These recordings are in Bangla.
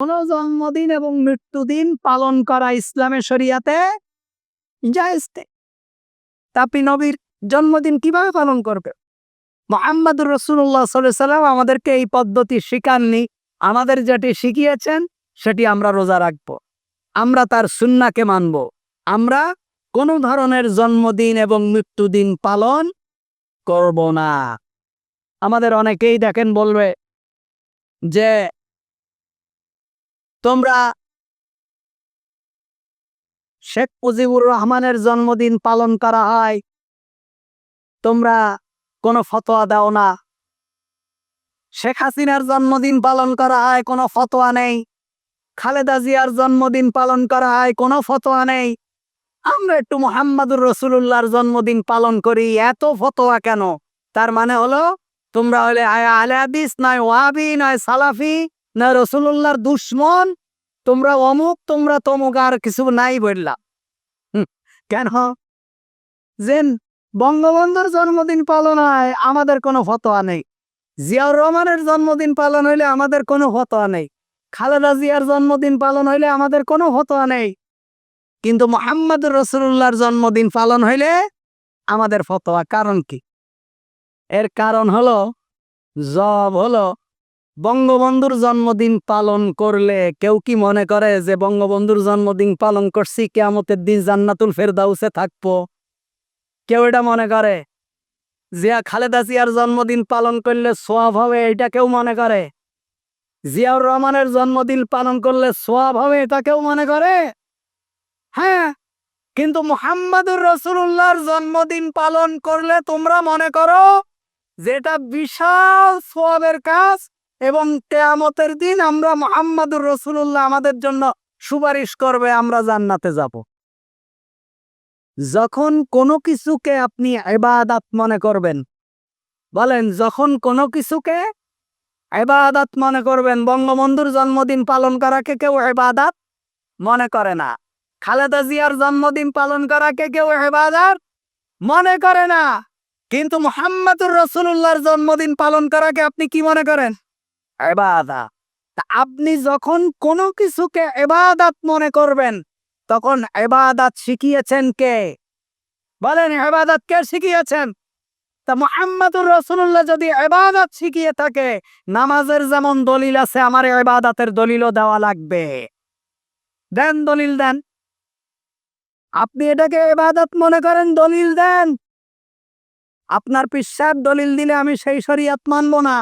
কোন জন্মদিন এবং মৃত্যুদিন পালন করা ইসলামের শরিয়াতে জায়েজ নেই তা আপনি নবীর জন্মদিন কীভাবে পালন করবে মোহাম্মদুর রসুল্লাহ সাল্লাম আমাদেরকে এই পদ্ধতি শিখাননি। আমাদের যেটি শিখিয়েছেন, সেটি আমরা রোজা রাখব। আমরা তার সুন্নাকে মানব। আমরা কোনো ধরনের জন্মদিন এবং মৃত্যুদিন পালন করব না। আমাদের অনেকেই দেখেন বলবে যে তোমরা শেখ মুজিবুর রহমানের জন্মদিন পালন করা হয়। তোমরা কোনো ফতোয়া দাও না। শেখ হাসিনার জন্মদিন পালন করা হয়, কোনো ফতোয়া নেই। খালেদা জিয়ার জন্মদিন পালন করা হয়, কোনো ফতোয়া নেই। আমরা একটু মোহাম্মদুর রসুল্লাহর জন্মদিন পালন করি, এত ফতোয়া কেন? তার মানে হলো, তোমরা হলে আয়া আলে হাদিস, নয় ওয়াবি নয় সালাফি নয় রসুল্লাহর দুশ্মন, তোমরা অমুক, তোমরা তমুক, আর কিছু নাই বললা। কেন? জেন বঙ্গবন্ধুর জন্মদিন পালন হয়, আমাদের কোনো ফতোয়া নেই। জিয়াউর রহমানের জন্মদিন পালন হইলে আমাদের কোনো ফতোয়া নেই। খালেদা জিয়ার জন্মদিন পালন হইলে আমাদের কোনো ফতোয়া নেই। কিন্তু মোহাম্মদ রসুল্লাহর জন্মদিন পালন হইলে আমাদের ফতোয়া, কারণ কি? এর কারণ হলো জব হলো বঙ্গবন্ধুর জন্মদিন পালন করলে কেউ কি মনে করে যে বঙ্গবন্ধুর জন্মদিন পালন করছি, কেয়ামতের দিন জান্নাতুল ফেরদাউসে থাকব? কেউ এটা মনে করে? জিয়া খালেদা জিয়ার জন্মদিন পালন করলে সোয়াব হবে, এটা কেউ মনে করে? জিয়াউর রহমানের জন্মদিন পালন করলে সোয়াব হবে, এটা কেউ মনে করে? হ্যাঁ কিন্তু মুহাম্মাদুর রসুল্লাহর জন্মদিন পালন করলে তোমরা মনে করো যেটা বিশাল সোয়াবের কাজ এবং কেয়ামতের দিন আমরা মুহাম্মাদুর রসুল্লাহ আমাদের জন্য সুপারিশ করবে, আমরা জান্নাতে যাব। যখন কোনো কিছুকে আপনি এবাদাত মনে করবেন, বলেন, যখন কোনো কিছুকে এবাদাত মনে করবেন, বঙ্গবন্ধুর জন্মদিন পালন করাকে কেউ এবাদাত মনে করে না। খালেদা জিয়ার জন্মদিন পালন করাকে কেউ এবাদাত মনে করে না। কিন্তু মোহাম্মদুর রসুল্লাহর জন্মদিন পালন করাকে আপনি কি মনে করেন? এবাদা। আপনি যখন কোনো কিছুকে এবাদাত মনে করবেন, তখন এবাদাত শিখিয়েছেন কে? বলেন, এবাদাত কে শিখিয়েছেন? তা মোহাম্মদুর রসুল্লাহ যদি এবাদাত শিখিয়ে থাকে, নামাজের যেমন দলিল আছে, আমার এবাদাতের দলিলও দেওয়া লাগবে। দেন দলিল দেন। আপনি এটাকে এবাদত মনে করেন, দলিল দেন। আপনার পিসাব দলিল দিলে আমি সেই শরিয়াত মানব না।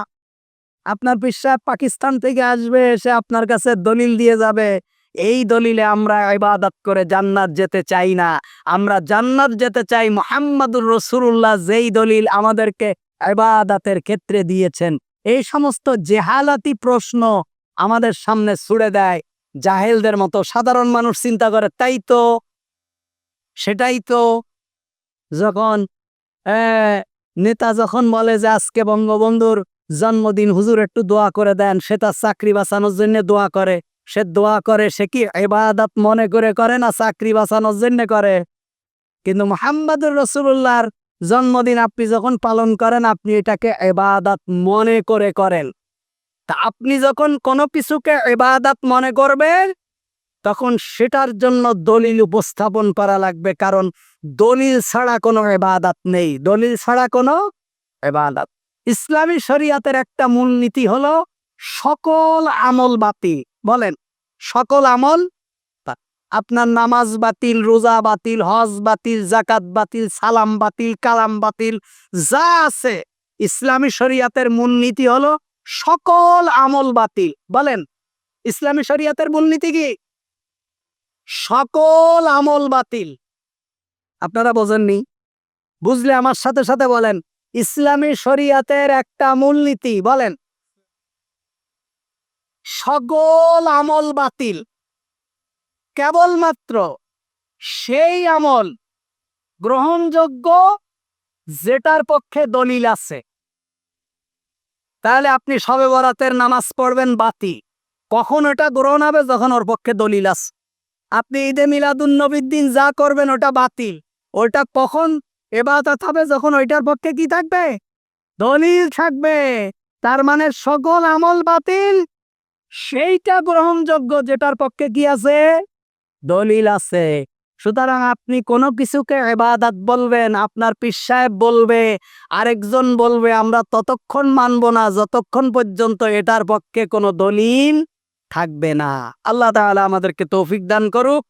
আপনার পিসাব পাকিস্তান থেকে আসবে এসে আপনার কাছে দলিল দিয়ে যাবে। এই দলিলে আমরা ইবাদত করে জান্নাত যেতে চাই না। আমরা জান্নাত যেতে চাই মোহাম্মদুর রসুল্লাহ যেই দলিল আমাদেরকে ইবাদতের ক্ষেত্রে দিয়েছেন। এই সমস্ত জেহালাতি প্রশ্ন আমাদের সামনে ছুড়ে দেয়। জাহেলদের মতো সাধারণ মানুষ চিন্তা করে, তাই তো, সেটাই তো। যখন নেতা যখন বলে যে, আজকে বঙ্গবন্ধুর জন্মদিন হুজুর একটু দোয়া করে দেন, সে তার চাকরি বাঁচানোর জন্য দোয়া করে। সে দোয়া করে, সে কি এবাদত মনে করে করে না চাকরি বাঁচানোর জন্য করে? কিন্তু মোহাম্মদুর রসুল্লাহর জন্মদিন আপনি যখন পালন করেন, আপনি এটাকে এবাদত মনে করে করেন। তা আপনি যখন কোনো কিছুকে এবাদত মনে করবেন, তখন সেটার জন্য দলিল উপস্থাপন করা লাগবে, কারণ দলিল ছাড়া কোনো এবাদাত নেই। দলিল ছাড়া কোনো এবাদাত ইসলামী শরিয়াতের একটা মূলনীতি হলো সকল আমল বাতিল। বলেন, সকল আমল আপনার নামাজ বাতিল, রোজা বাতিল, হজ বাতিল জাকাত বাতিল, সালাম বাতিল, কালাম বাতিল, যা আছে। ইসলামী শরিয়াতের মূলনীতি হলো সকল আমল বাতিল। বলেন, ইসলামী শরিয়াতের মূলনীতি কি? সকল আমল বাতিল। আপনারা বোঝেননি? বুঝলে আমার সাথে সাথে বলেন ইসলামী শরিয়াতের একটা মূলনীতি, বলেন। সকল আমল বাতিল। কেবলমাত্র সেই আমল গ্রহণযোগ্য যেটার পক্ষে দলিল আছে। তাহলে আপনি সবে বরাতের নামাজ পড়বেন বাতি। কখন ওটা গ্রহণ হবে? যখন ওর পক্ষে দলিল আছে। আপনি ঈদে মিলাদুন নবীর দিন যা করবেন ওটা বাতিল। ওটা কখন এবাদত হবে যখন ওইটার পক্ষে কি থাকবে? দলিল থাকবে। তার মানে সকল আমল বাতিল। সেইটা গ্রহণযোগ্য যেটার পক্ষে কি আছে? দলিল আছে। সুতরাং আপনি কোনো কিছুকে এবাদাত বলবেন, আপনার পীর সাহেব বলবে, আরেকজন বলবে, আমরা ততক্ষণ মানব না, যতক্ষণ পর্যন্ত এটার পক্ষে কোনো দলিল থাকবে না। আল্লাহ তাআলা আমাদেরকে তৌফিক দান করুক।